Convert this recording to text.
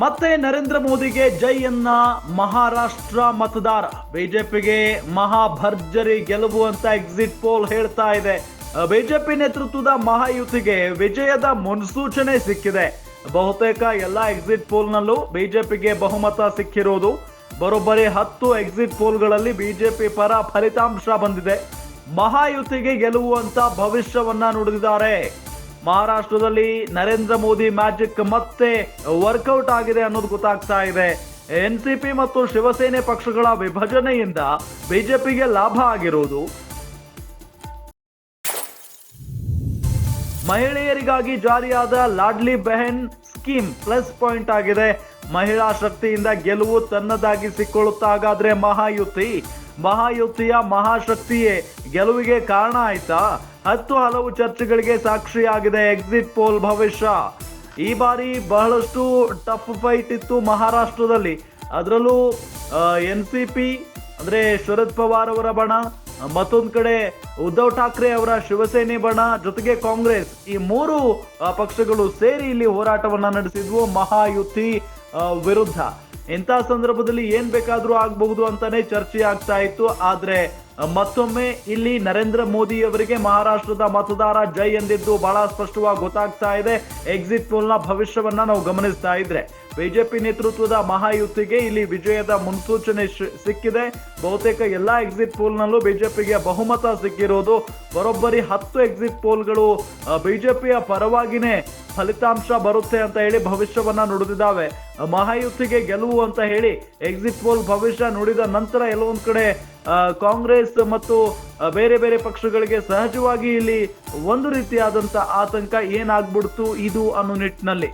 ಮತ್ತೆ ನರೇಂದ್ರ ಮೋದಿಗೆ ಜೈ ಎನ್ನ ಮಹಾರಾಷ್ಟ್ರ ಮತದಾರ. ಬಿಜೆಪಿಗೆ ಮಹಾಭರ್ಜರಿ ಗೆಲುವು ಅಂತ ಎಕ್ಸಿಟ್ ಪೋಲ್ ಹೇಳ್ತಾ ಇದೆ. ಬಿಜೆಪಿ ನೇತೃತ್ವದ ಮಹಾಯುತಿಗೆ ವಿಜಯದ ಮುನ್ಸೂಚನೆ ಸಿಕ್ಕಿದೆ. ಬಹುತೇಕ ಎಲ್ಲ ಎಕ್ಸಿಟ್ ಪೋಲ್ನಲ್ಲೂ ಬಿಜೆಪಿಗೆ ಬಹುಮತ ಸಿಕ್ಕಿರುವುದು ಬರೋಬ್ಬರಿ ಹತ್ತು ಎಕ್ಸಿಟ್ ಪೋಲ್ಗಳಲ್ಲಿ ಬಿಜೆಪಿ ಪರ ಫಲಿತಾಂಶ ಬಂದಿದೆ. ಮಹಾಯುತಿಗೆ ಗೆಲುವು ಅಂತ ಭವಿಷ್ಯವನ್ನ ನುಡಿದಿದ್ದಾರೆ. ಮಹಾರಾಷ್ಟ್ರದಲ್ಲಿ ನರೇಂದ್ರ ಮೋದಿ ಮ್ಯಾಜಿಕ್ ಮತ್ತೆ ವರ್ಕೌಟ್ ಆಗಿದೆ ಅನ್ನೋದು ಗೊತ್ತಾಗ್ತಾ ಇದೆ. ಎನ್ಸಿಪಿ ಮತ್ತು ಶಿವಸೇನೆ ಪಕ್ಷಗಳ ವಿಭಜನೆಯಿಂದ ಬಿಜೆಪಿಗೆ ಲಾಭ ಆಗಿರುವುದು ಮಹಿಳೆಯರಿಗಾಗಿ ಜಾರಿಯಾದ Ladli Behan scheme plus point ಆಗಿದೆ. ಮಹಿಳಾ ಶಕ್ತಿಯಿಂದ ಗೆಲುವು ತನ್ನದಾಗಿಸಿಕೊಳ್ಳುತ್ತಾಗಾದ್ರೆ ಮಹಾಯುತಿ. ಮಹಾಯುತಿಯ ಮಹಾಶಕ್ತಿಯೇ, ಗೆಲುವಿಗೆ ಕಾರಣ ಆಯ್ತಾ? ಹತ್ತು ಹಲವು ಚರ್ಚೆಗಳಿಗೆ ಸಾಕ್ಷಿಯಾಗಿದೆ ಎಕ್ಸಿಟ್ ಪೋಲ್ ಭವಿಷ್ಯ. ಈ ಬಾರಿ ಬಹಳಷ್ಟು ಟಫ್ ಫೈಟ್ ಇತ್ತು ಮಹಾರಾಷ್ಟ್ರದಲ್ಲಿ. ಅದರಲ್ಲೂ ಎನ್ ಸಿ ಪಿ, ಅಂದ್ರೆ ಶರದ್ ಪವಾರ್ ಅವರ ಬಣ, ಮತ್ತೊಂದು ಕಡೆ ಉದ್ಧವ್ ಠಾಕ್ರೆ ಅವರ ಶಿವಸೇನೆ ಬಣ, ಜೊತೆಗೆ ಕಾಂಗ್ರೆಸ್. ಈ ಮೂರು ಪಕ್ಷಗಳು ಸೇರಿ ಇಲ್ಲಿ ಹೋರಾಟವನ್ನು ನಡೆಸಿದ್ವು ಮಹಾಯುತಿ ವಿರುದ್ಧ. ಇಂಥ ಸಂದರ್ಭದಲ್ಲಿ ಏನ್ ಬೇಕಾದ್ರೂ ಆಗಬಹುದು ಅಂತಾನೆ ಚರ್ಚೆ ಆಗ್ತಾ ಇತ್ತು. ಆದ್ರೆ ಮತ್ತೊಮ್ಮೆ ಇಲ್ಲಿ ನರೇಂದ್ರ ಮೋದಿ ಅವರಿಗೆ ಮಹಾರಾಷ್ಟ್ರದ ಮತದಾರ ಜೈ ಎಂದಿದ್ದು ಬಹಳ ಸ್ಪಷ್ಟವಾಗಿ ಗೊತ್ತಾಗ್ತಾ ಇದೆ. ಎಕ್ಸಿಟ್ ಪೋಲ್ನ ಭವಿಷ್ಯವನ್ನ ನಾವು ಗಮನಿಸ್ತಾ ಇದ್ರೆ. ಬಿಜೆಪಿ ನೇತೃತ್ವದ ಮಹಾಯುತಿಗೆ ಇಲ್ಲಿ ವಿಜಯದ ಮುನ್ಸೂಚನೆ ಸಿಕ್ಕಿದೆ. ಬಹುತೇಕ ಎಲ್ಲಾ ಎಕ್ಸಿಟ್ ಪೋಲ್ನಲ್ಲೂ ಬಿಜೆಪಿಗೆ ಬಹುಮತ ಸಿಕ್ಕಿರೋದು. ಬರೋಬ್ಬರಿ ಹತ್ತು ಎಕ್ಸಿಟ್ ಪೋಲ್ಗಳು ಬಿಜೆಪಿಯ ಪರವಾಗಿನೇ ಫಲಿತಾಂಶ ಬರುತ್ತೆ ಅಂತ ಹೇಳಿ ಭವಿಷ್ಯವನ್ನ ನುಡಿದಿದ್ದಾವೆ. ಮಹಾಯುತಿಗೆ ಗೆಲುವು ಅಂತ ಹೇಳಿ ಎಕ್ಸಿಟ್ ಪೋಲ್ ಭವಿಷ್ಯ ನುಡಿದ ನಂತರ ಎಲ್ಲೊಂದ್ ಕಡೆ ಕಾಂಗ್ರೆಸ್ ಮತ್ತು ಬೇರೆ ಬೇರೆ ಪಕ್ಷಗಳಿಗೆ ಸಹಜವಾಗಿ ಇಲ್ಲಿ ಒಂದು ರೀತಿಯಾದಂತ ಆತಂಕ ಏನಾಗ್ಬಿಡ್ತು ಇದು ಅನ್ನೋ ನಿಟ್ಟಿನಲ್ಲಿ.